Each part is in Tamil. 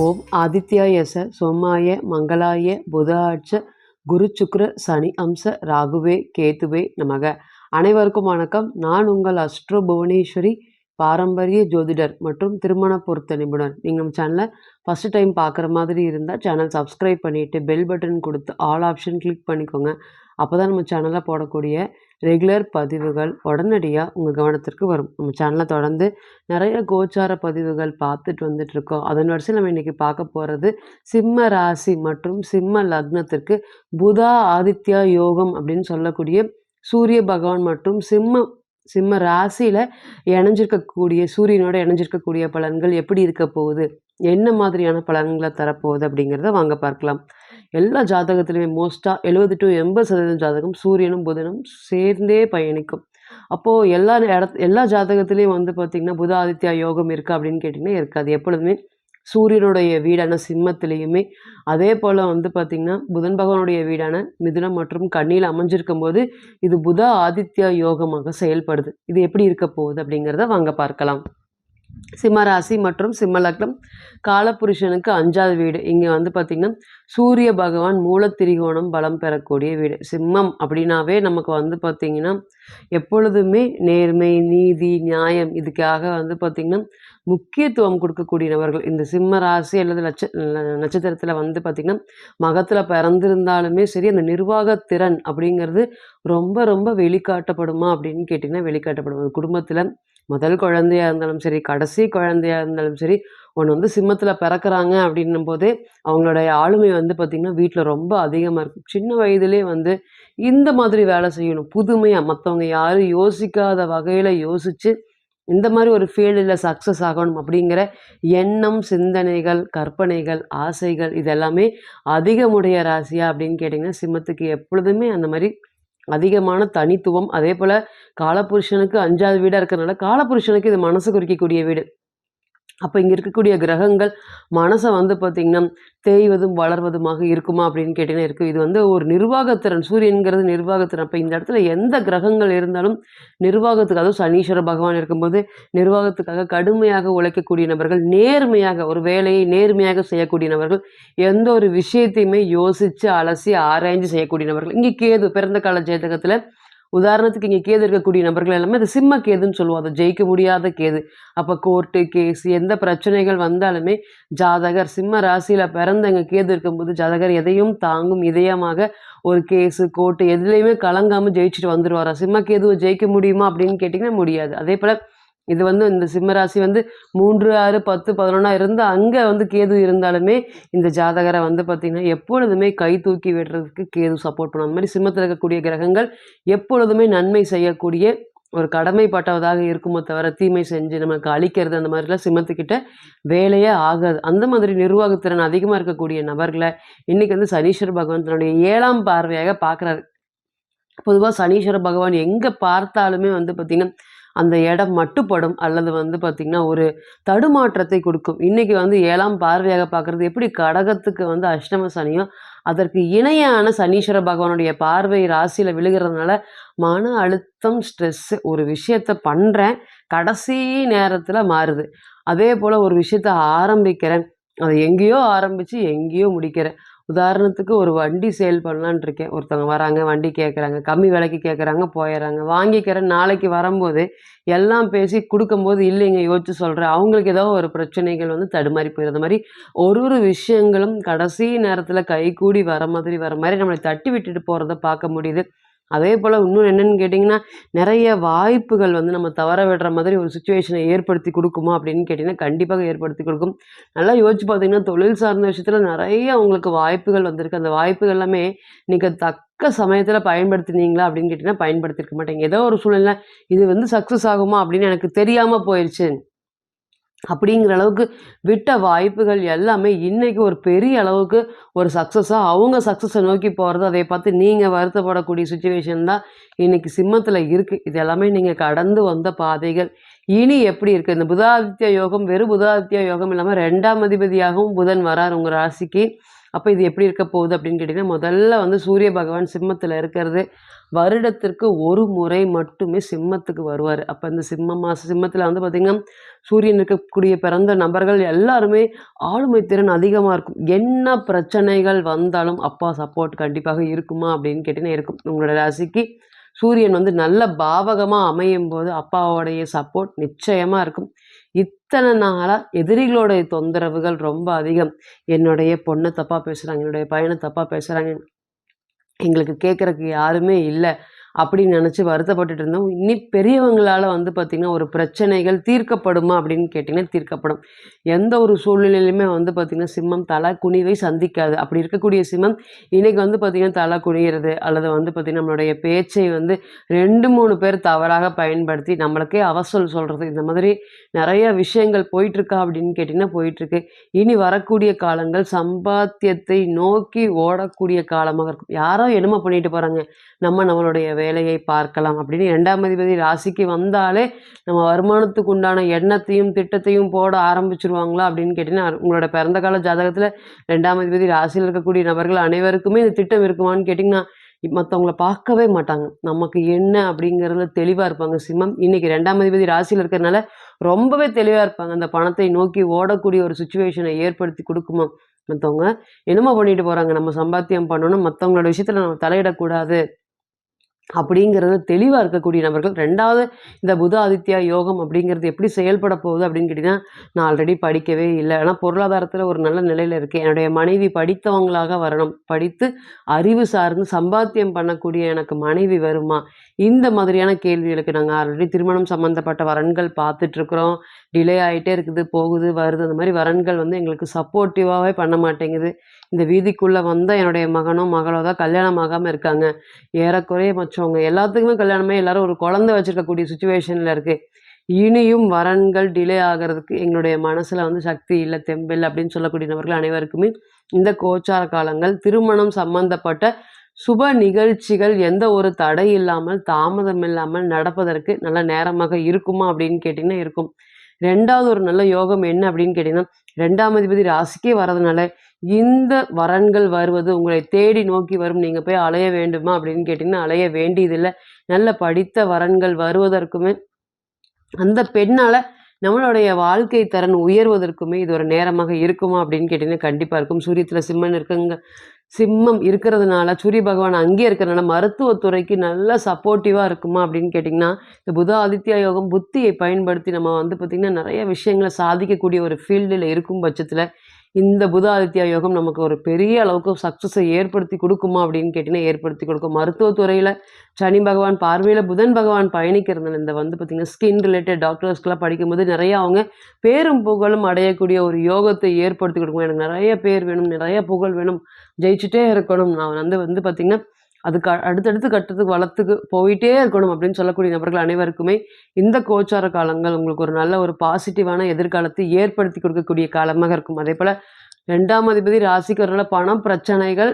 ஓம் ஆதித்யாய சோமாய மங்களாய புதாட்ச குரு சுக்ர சனி அம்ச ராகுவே கேதுவே நமக. அனைவருக்கும் வணக்கம். நான் உங்கள் அஸ்ட்ரோ புவனேஸ்வரி. பாரம்பரிய ஜோதிடர் மற்றும் திருமண பொருத்த நிபுணர். நீங்கள் நம்ம சேனலை ஃபஸ்ட்டு டைம் பார்க்குற மாதிரி இருந்தால் சேனல் சப்ஸ்கிரைப் பண்ணிவிட்டு பெல் பட்டன் கொடுத்து ஆல் ஆப்ஷன் கிளிக் பண்ணிக்கோங்க. அப்போ தான் நம்ம சேனலில் போடக்கூடிய ரெகுலர் பதிவுகள் உடனடியாக உங்கள் கவனத்திற்கு வரும். நம்ம சேனலை தொடர்ந்து நிறைய கோச்சார பதிவுகள் பார்த்துட்டு வந்துட்டுருக்கோம். அதன் வரிசையில் நம்ம இன்றைக்கி பார்க்க போகிறது சிம்ம ராசி மற்றும் சிம்ம லக்னத்திற்கு புதா ஆதித்யா யோகம் அப்படின்னு சொல்லக்கூடிய சூரிய பகவான் மற்றும் சிம்ம சிம்ம ராசியில் இணைஞ்சிருக்கக்கூடிய சூரியனோட இணைஞ்சிருக்கக்கூடிய பலன்கள் எப்படி இருக்க போகுது? என்ன மாதிரியான பலன்களை தரப்போகுது அப்படிங்கிறத வாங்க பார்க்கலாம். எல்லா ஜாதகத்திலுமே மோஸ்ட்டாக எழுபது டு எண்பது சதவீதம் ஜாதகம் சூரியனும் புதனும் சேர்ந்தே பயணிக்கும். அப்போது எல்லா இடத் எல்லா ஜாதகத்துலேயும் வந்து பார்த்திங்கன்னா புத ஆதித்யா யோகம் இருக்கா அப்படின்னு கேட்டிங்கன்னா இருக்காது. எப்பொழுதுமே சூரியனுடைய வீடான சிம்மத்திலையுமே. அதே போல் வந்து பார்த்திங்கன்னா புதன் பகவானுடைய வீடான மிதுனம் மற்றும் கண்ணியில் அமைஞ்சிருக்கும் போது இது புத ஆதித்யா யோகமாக செயல்படுது. இது எப்படி இருக்க போகுது அப்படிங்கிறத வாங்க பார்க்கலாம். சிம்மராசி மற்றும் சிம்மலக்னம் காலபுருஷனுக்கு அஞ்சாவது வீடு. இங்கே வந்து பார்த்திங்கன்னா சூரிய பகவான் மூலத்திரிகோணம் பலம் பெறக்கூடிய வீடு. சிம்மம் அப்படின்னாவே நமக்கு வந்து பார்த்திங்கன்னா எப்பொழுதுமே நேர்மை நீதி நியாயம் இதுக்காக வந்து பார்த்திங்கன்னா முக்கியத்துவம் கொடுக்கக்கூடிய நபர்கள் இந்த சிம்ம ராசி அல்லது லட்ச நட்சத்திரத்தில் வந்து பார்த்திங்கன்னா மகத்தில் பிறந்திருந்தாலுமே சரி அந்த நிர்வாகத்திறன் அப்படிங்கிறது ரொம்ப ரொம்ப வெளிக்காட்டப்படுமா அப்படின்னு கேட்டிங்கன்னா வெளிக்காட்டப்படும் குடும்பத்தில் முதல் குழந்தையாக இருந்தாலும் சரி கடைசி குழந்தையாக இருந்தாலும் சரி ஒன்று வந்து சிம்மத்தில் பிறக்கிறாங்க அப்படின்னும் போதே அவங்களுடைய ஆளுமை வந்து பார்த்திங்கன்னா வீட்டில் ரொம்ப அதிகமாக இருக்கும் சின்ன வயதிலே வந்து இந்த மாதிரி வேலை செய்யணும். புதுமையாக மற்றவங்க யாரும் யோசிக்காத வகையில் யோசித்து இந்த மாதிரி ஒரு ஃபீல்டில் சக்ஸஸ் ஆகணும் அப்படிங்கிற எண்ணம் சிந்தனைகள் கற்பனைகள் ஆசைகள் இதெல்லாமே அதிகமுடைய ராசியா அப்படின்னு கேட்டிங்கன்னா சிம்மத்துக்கு எப்பொழுதுமே அந்த மாதிரி அதிகமான தனித்துவம். அதே போல் காலபுருஷனுக்கு அஞ்சாவது வீடாக இருக்கிறனால காலபுருஷனுக்கு இது மனசு குறிக்கக்கூடிய வீடு. அப்போ இங்கே இருக்கக்கூடிய கிரகங்கள் மனசை வந்து பார்த்திங்கன்னா தேய்வதும் வளர்வதுமாக இருக்குமா அப்படின்னு கேட்டிங்கன்னா இருக்குது இது வந்து ஒரு நிர்வாகத்திறன். சூரியன்கிறது நிர்வாகத்திறன். அப்போ இந்த இடத்துல எந்த கிரகங்கள் இருந்தாலும் நிர்வாகத்துக்கு அதுவும் சனீஸ்வர பகவான் இருக்கும்போது நிர்வாகத்துக்காக கடுமையாக உழைக்கக்கூடிய நபர்கள் நேர்மையாக ஒரு வேலையை நேர்மையாக செய்யக்கூடிய நபர்கள் எந்த ஒரு விஷயத்தையுமே யோசித்து அலசி ஆராய்ஞ்சு செய்யக்கூடிய நபர்கள். இங்கே கேது பிறந்த கால ஜேதகத்தில் உதாரணத்துக்கு இங்கே கேது இருக்கக்கூடிய நபர்கள் எல்லாமே அது சிம்ம கேதுன்னு சொல்லுவோம். அதை ஜெயிக்க முடியாத கேது. அப்போ கோர்ட்டு கேஸ் எந்த பிரச்சனைகள் வந்தாலுமே ஜாதகர் சிம்ம ராசியில் பிறந்தவங்க கேது இருக்கும்போது ஜாதகர் எதையும் தாங்கும் இதயமாக ஒரு கேஸு கோர்ட்டு எதுலேயுமே கலங்காமல் ஜெயிச்சுட்டு வந்துடுவாரா சிம்ம கேதுவை ஜெயிக்க முடியுமா அப்படின்னு கேட்டிங்கன்னா முடியாது. அதே போல் இது வந்து இந்த சிம்மராசி வந்து மூன்று ஆறு பத்து பதினொன்றா இருந்து அங்கே வந்து கேது இருந்தாலுமே இந்த ஜாதகரை வந்து பார்த்திங்கன்னா எப்பொழுதுமே கை தூக்கி விடுறதுக்கு கேது சப்போர்ட் பண்ணும். அந்த மாதிரி சிம்மத்தில் இருக்கக்கூடிய கிரகங்கள் எப்பொழுதுமே நன்மை செய்யக்கூடிய ஒரு கடமைப்பட்டவதாக இருக்குமோ தவிர தீமை செஞ்சு நமக்கு அழிக்கிறது அந்த மாதிரிலாம் சிம்மத்துக்கிட்ட வேலையே ஆகாது. அந்த மாதிரி நிர்வாகத்திறன் அதிகமாக இருக்கக்கூடிய நபர்களை இன்றைக்கி வந்து சனீஸ்வர பகவான் தன்னுடைய ஏழாம் பார்வையாக பார்க்குறாரு. பொதுவாக சனீஸ்வர பகவான் எங்கே பார்த்தாலுமே வந்து பார்த்திங்கன்னா அந்த இடம் மட்டுப்படும் அல்லது வந்து பார்த்திங்கன்னா ஒரு தடுமாற்றத்தை கொடுக்கும். இன்றைக்கி வந்து ஏழாம் பார்வையாக பார்க்குறது எப்படி? கடகத்துக்கு வந்து அஷ்டம சனியோ அதற்கு இணையான சனீஸ்வர பகவானுடைய பார்வை ராசியில் விழுகிறதுனால மன அழுத்தம் ஸ்ட்ரெஸ்ஸு ஒரு விஷயத்த பண்ணுறேன் கடைசி நேரத்தில் மாறுது. அதே போல் ஒரு விஷயத்த ஆரம்பிக்கிறேன். அதை எங்கேயோ ஆரம்பித்து எங்கேயோ முடிக்கிறேன். உதாரணத்துக்கு ஒரு வண்டி சேல் பண்ணலான் இருக்கேன். ஒருத்தவங்க வராங்க வண்டி கேட்குறாங்க கம்மி விலைக்கு கேட்குறாங்க போயிடுறாங்க வாங்கிக்கிறேன். நாளைக்கு வரும்போது எல்லாம் பேசி கொடுக்கும்போது இல்லைங்க யோசிச்சு சொல்கிறேன் அவங்களுக்கு ஏதோ ஒரு பிரச்சனைகள் வந்து தடுமாறி போயிடுற மாதிரி ஒரு ஒரு விஷயங்களும் கடைசி நேரத்தில் கைகூடி வர மாதிரி வர மாதிரி நம்மளை தட்டி விட்டுட்டு போகிறத பார்க்க முடியுது. அதே போல் இன்னும் என்னென்னு கேட்டிங்கன்னா நிறைய வாய்ப்புகள் வந்து நம்ம தவற விடுற மாதிரி ஒரு சுச்சுவேஷனை ஏற்படுத்தி கொடுக்குமா அப்படின்னு கேட்டிங்கன்னா கண்டிப்பாக ஏற்படுத்தி கொடுக்கும். நல்லா யோசிச்சு பார்த்தீங்கன்னா தொழில் சார்ந்த விஷயத்தில் நிறைய உங்களுக்கு வாய்ப்புகள் வந்திருக்கு. அந்த வாய்ப்புகள் எல்லாமே நீங்கள் தக்க சமயத்தில் பயன்படுத்தினீங்களா அப்படின்னு கேட்டிங்கன்னா பயன்படுத்திருக்க மாட்டேங்க. ஏதோ ஒரு சூழ்நிலை இது வந்து சக்ஸஸ் ஆகுமா அப்படின்னு எனக்கு தெரியாமல் போயிடுச்சு அப்படிங்கிற அளவுக்கு விட்ட வாய்ப்புகள் எல்லாமே இன்றைக்கி ஒரு பெரிய அளவுக்கு ஒரு சக்ஸஸாக அவங்க சக்ஸஸை நோக்கி போகிறது அதை பார்த்து நீங்கள் வருத்தப்படக்கூடிய சுச்சுவேஷன் தான் இன்றைக்கி சிம்மத்தில் இருக்குது இது எல்லாமே நீங்கள் கடந்து வந்த பாதைகள். இனி எப்படி இருக்குது இந்த புதாதித்ய யோகம் வெறும் புதாதித்ய யோகம் இல்லாமல் ரெண்டாம் அதிபதியாகவும் புதன் வரார் உங்கள் ராசிக்கு. அப்போ இது எப்படி இருக்க போகுது அப்படின்னு கேட்டிங்கன்னா முதல்ல வந்து சூரிய பகவான் சிம்மத்தில் இருக்கிறது வருடத்திற்கு ஒரு முறை மட்டுமே சிம்மத்துக்கு வருவார். அப்போ இந்த சிம்ம மாச சிம்மத்தில் வந்து பார்த்திங்கன்னா சூரியன் இருக்கக்கூடிய பிறந்த நபர்கள் எல்லாருமே ஆளுமை திறன் அதிகமாக இருக்கும். என்ன பிரச்சனைகள் வந்தாலும் அப்பா சப்போர்ட் கண்டிப்பாக இருக்குமா அப்படின்னு கேட்டிங்கன்னா இருக்கும். உங்களோட ராசிக்கு சூரியன் வந்து நல்ல பாவகமாக அமையும் போது அப்பாவோடைய சப்போர்ட் நிச்சயமாக இருக்கும். இத்தனை நாளாக எதிரிகளுடைய தொந்தரவுகள் ரொம்ப அதிகம். என்னுடைய பொண்ணை தப்பாக பேசுகிறாங்க என்னுடைய பையனை தப்பாக பேசுகிறாங்க எங்களுக்கு கேட்குறக்கு யாருமே இல்லை. அப்படின்னு நினச்சி வருத்தப்பட்டுட்டு இருந்தோம். இனி பெரியவங்களால் வந்து பார்த்திங்கன்னா ஒரு பிரச்சனைகள் தீர்க்கப்படுமா அப்படின்னு கேட்டிங்கன்னா தீர்க்கப்படும். எந்த ஒரு சூழ்நிலையிலுமே வந்து பார்த்திங்கன்னா சிம்மம் தலை குனிவை சந்திக்காது. அப்படி இருக்கக்கூடிய சிம்மம் இன்றைக்கி வந்து பார்த்திங்கன்னா தலை குனிகிறது அல்லது வந்து பார்த்திங்கன்னா நம்மளுடைய பேச்சை வந்து ரெண்டு மூணு பேர் தவறாக பயன்படுத்தி நம்மளுக்கே அவசல் சொல்கிறது இந்த மாதிரி நிறைய விஷயங்கள் போயிட்டுருக்கா அப்படின்னு கேட்டிங்கன்னா போயிட்டுருக்கு. இனி வரக்கூடிய காலங்கள் சம்பாத்தியத்தை நோக்கி ஓடக்கூடிய காலமாக இருக்கும். யாரோ என்னமோ பண்ணிட்டு போகிறாங்க நம்ம நம்மளுடைய வேலையை பார்க்கலாம் அப்படின்னு ரெண்டாம் அதிபதி ராசிக்கு வந்தாலே நம்ம வருமானத்துக்கு உண்டான எண்ணத்தையும் திட்டத்தையும் போட ஆரம்பிச்சிருவாங்களா அப்படின்னு கேட்டிங்கன்னா உங்களோட பிறந்த கால ஜாதகத்தில் ரெண்டாம் அதிபதி ராசியில் இருக்கக்கூடிய நபர்கள் அனைவருக்குமே இந்த திட்டம் இருக்குமான்னு கேட்டிங்கன்னா மற்றவங்கள பார்க்கவே மாட்டாங்க. நமக்கு என்ன அப்படிங்கிறதுல தெளிவாக இருப்பாங்க. சிம்மம் இன்றைக்கி ரெண்டாம் அதிபதி ராசியில் இருக்கிறதுனால ரொம்பவே தெளிவாக இருப்பாங்க. அந்த பணத்தை நோக்கி ஓடக்கூடிய ஒரு சுச்சுவேஷனை ஏற்படுத்தி கொடுக்குமா மற்றவங்க என்னமோ பண்ணிட்டு போகிறாங்க நம்ம சம்பாத்தியம் பண்ணணும். மற்றவங்களோட விஷயத்தில் நம்ம தலையிடக்கூடாது. அப்படிங்கிறது தெளிவாக இருக்கக்கூடிய நபர்கள். ரெண்டாவது இந்த புத ஆதித்யா யோகம் அப்படிங்கிறது எப்படி செயல்பட போகுது அப்படின்னு கேட்டிங்கன்னா நான் ஆல்ரெடி படிக்கவே இல்லை. ஆனால் பொருளாதாரத்தில் ஒரு நல்ல நிலையில் இருக்கேன். என்னுடைய மனைவி படித்தவங்களாக வரணும். படித்து அறிவு சார்ந்து சம்பாத்தியம் பண்ணக்கூடிய எனக்கு மனைவி வருமா? இந்த மாதிரியான கேள்விகளுக்கு நாங்கள் ஆல்ரெடி திருமணம் சம்மந்தப்பட்ட வரன்கள் பார்த்துட்ருக்குறோம். டிலே ஆகிட்டே இருக்குது போகுது வருது. அந்த மாதிரி வரன்கள் வந்து எங்களுக்கு சப்போர்ட்டிவாகவே பண்ண மாட்டேங்குது. இந்த வீதிக்குள்ளே வந்தால் என்னுடைய மகனோ மகளோ தான் கல்யாணம் ஆகாமல் இருக்காங்க. ஏறக்குறைய வச்சவங்க எல்லாத்துக்குமே கல்யாணமே எல்லாரும் ஒரு குழந்தை வச்சுருக்கக்கூடிய சுச்சுவேஷனில் இருக்குது இனியும் வரன்கள் டிலே ஆகிறதுக்கு எங்களுடைய மனசில் வந்து சக்தி இல்லை தெம்பில் அப்படின்னு சொல்லக்கூடிய நபர்கள் அனைவருக்குமே இந்த கோச்சார காலங்கள் திருமணம் சம்பந்தப்பட்ட சுப நிகழ்ச்சிகள் எந்த ஒரு தடை இல்லாமல் தாமதம் இல்லாமல் நடப்பதற்கு நல்ல நேரமாக இருக்குமா அப்படின்னு கேட்டிங்கன்னா இருக்கும். ரெண்டாவது ஒரு நல்ல யோகம் என்ன அப்படின்னு கேட்டிங்கன்னா ரெண்டாம் அதிபதி ராசிக்கே வரதுனால இந்த வரன்கள் வருவது உங்களை தேடி நோக்கி வரும். நீங்கள் போய் அலைய வேண்டுமா அப்படின்னு கேட்டிங்கன்னா அலைய வேண்டியதில்லை. நல்ல படித்த வரன்கள் வருவதற்குமே அந்த பெண்ணால் நம்மளுடைய வாழ்க்கை தரன் உயர்வதற்குமே இது ஒரு நேரமாக இருக்குமா அப்படின்னு கேட்டிங்கன்னா கண்டிப்பாக இருக்கும். சூரியத்தில் சிம்மன் இருக்குங்க சிம்மம் இருக்கிறதுனால சூரிய பகவான் அங்கே இருக்கிறதுனால மருத்துவத்துறைக்கு நல்ல சப்போர்ட்டிவாக இருக்குமா அப்படின்னு கேட்டிங்கன்னா இந்த புத ஆதித்யா யோகம் புத்தியை பயன்படுத்தி நம்ம வந்து பார்த்திங்கன்னா நிறைய விஷயங்களை சாதிக்கக்கூடிய ஒரு ஃபீல்டில் இருக்கும் பட்சத்தில் இந்த புத ஆதித்யா யோகம் நமக்கு ஒரு பெரிய அளவுக்கு சக்ஸஸை ஏற்படுத்தி கொடுக்குமா அப்படின்னு கேட்டிங்கன்னா ஏற்படுத்தி கொடுக்கும். மருத்துவத்துறையில் சனி பகவான் பார்வையில் புதன் பகவான் பயணிக்கிறது இந்த வந்து பார்த்திங்கன்னா ஸ்கின் ரிலேட்டட் டாக்டர்ஸ்க்கெலாம் படிக்கும்போது நிறைய அவங்க பேரும் புகழும் அடையக்கூடிய ஒரு யோகத்தை ஏற்படுத்தி கொடுக்கும். எனக்கு நிறைய பேர் வேணும் நிறைய புகழ் வேணும் ஜெயிச்சுட்டே இருக்கணும். நான் வந்து வந்து பார்த்திங்கன்னா அதுக்கு அடுத்தடுத்து கட்டத்துக்கு வளர்த்துக்கு போயிட்டே இருக்கணும் அப்படின்னு சொல்லக்கூடிய நபர்கள் அனைவருக்குமே இந்த கோச்சார காலங்கள் உங்களுக்கு ஒரு நல்ல ஒரு பாசிட்டிவான எதிர்காலத்தை ஏற்படுத்தி கொடுக்கக்கூடிய காலமாக இருக்கும். அதே போல் ரெண்டாம் அதிபதி ராசிக்கு ஒரு பணம் பிரச்சனைகள்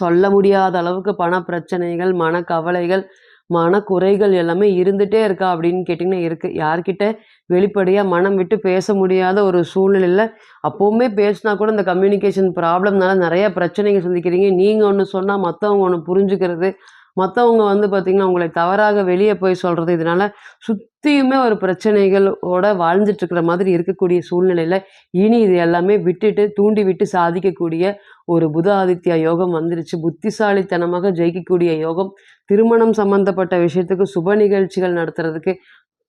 சொல்ல முடியாத அளவுக்கு பண பிரச்சனைகள் மன கவலைகள் மனக்குறைகள் எல்லாமே இருந்துகிட்டே இருக்கா அப்படின்னு கேட்டிங்கன்னா இருக்குது யார்கிட்ட வெளிப்படையாக மனம் விட்டு பேச முடியாத ஒரு சூழ்நிலையில் அப்போவுமே பேசினா கூட இந்த கம்யூனிகேஷன் ப்ராப்ளம்னால நிறையா பிரச்சனைகள் சந்திக்கிறீங்க. நீங்கள் ஒன்று சொன்னால் மற்றவங்க ஒன்று புரிஞ்சுக்கிறது மற்றவங்க வந்து பார்த்திங்கன்னா உங்களை தவறாக வெளியே போய் சொல்கிறது இதனால் சுற்றியுமே ஒரு பிரச்சனைகளோட வாழ்ந்துட்டுருக்கிற மாதிரி இருக்கக்கூடிய சூழ்நிலையில் இனி இது எல்லாமே விட்டுட்டு தூண்டி விட்டு சாதிக்கக்கூடிய ஒரு புத ஆதித்யா யோகம் வந்துருச்சு. புத்திசாலித்தனமாக ஜெயிக்கக்கூடிய யோகம் திருமணம் சம்மந்தப்பட்ட விஷயத்துக்கு சுப நிகழ்ச்சிகள் நடத்துறதுக்கு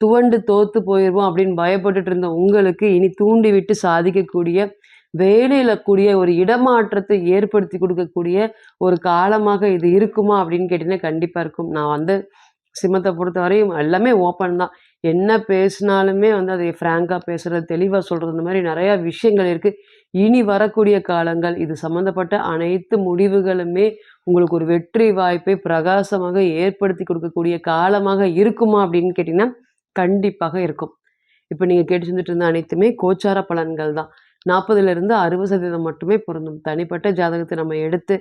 துவண்டு தோத்து போயிடுவோம் அப்படின்னு பயப்பட்டுட்டு இருந்த உங்களுக்கு இனி தூண்டி விட்டு சாதிக்கக்கூடிய வேலையில் கூடிய ஒரு இடமாற்றத்தை ஏற்படுத்தி கொடுக்கக்கூடிய ஒரு காலமாக இது இருக்குமா அப்படின்னு கேட்டிங்கன்னா கண்டிப்பாக இருக்கும். நான் வந்து சிம்மத்தை பொறுத்த வரையும் எல்லாமே ஓப்பன் தான். என்ன பேசினாலுமே வந்து அதை ஃப்ராங்காக பேசுகிறது தெளிவாக சொல்கிறது இந்த மாதிரி நிறையா விஷயங்கள் இருக்குது இனி வரக்கூடிய காலங்கள் இது சம்மந்தப்பட்ட அனைத்து முடிவுகளுமே உங்களுக்கு ஒரு வெற்றி வாய்ப்பை பிரகாசமாக ஏற்படுத்தி கொடுக்கக்கூடிய காலமாக இருக்குமா அப்படின்னு கேட்டிங்கன்னா கண்டிப்பாக இருக்கும். இப்போ நீங்கள் கேட்டு செஞ்சுட்டு இருந்த அனைத்துமே கோச்சார பலன்கள் தான். நாற்பதுலேருந்து அறுபது சதவீதம் மட்டுமே பொருந்தும். தனிப்பட்ட ஜாதகத்தை நம்ம எடுத்து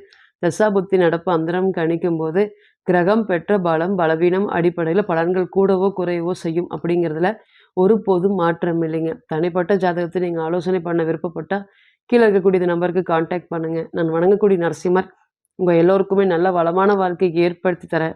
தசாபுத்தி நடப்பு அந்தரம் கணிக்கும் போது கிரகம் பெற்ற பலம் பலவீனம் அடிப்படையில் பலன்கள் கூடவோ குறையவோ செய்யும் அப்படிங்கிறதுல ஒரு பொது மாற்றம் இல்லைங்க. தனிப்பட்ட ஜாதகத்தை நீங்கள் ஆலோசனை பண்ண விருப்பப்பட்டால் கீழே இருக்கக்கூடிய இந்த நம்பருக்கு காண்டாக்ட் பண்ணுங்கள் நான் வணங்கக்கூடிய நரசிம்மர் உங்கள் எல்லோருக்குமே நல்ல வளமான வாழ்க்கைக்கு ஏற்படுத்தி தரேன்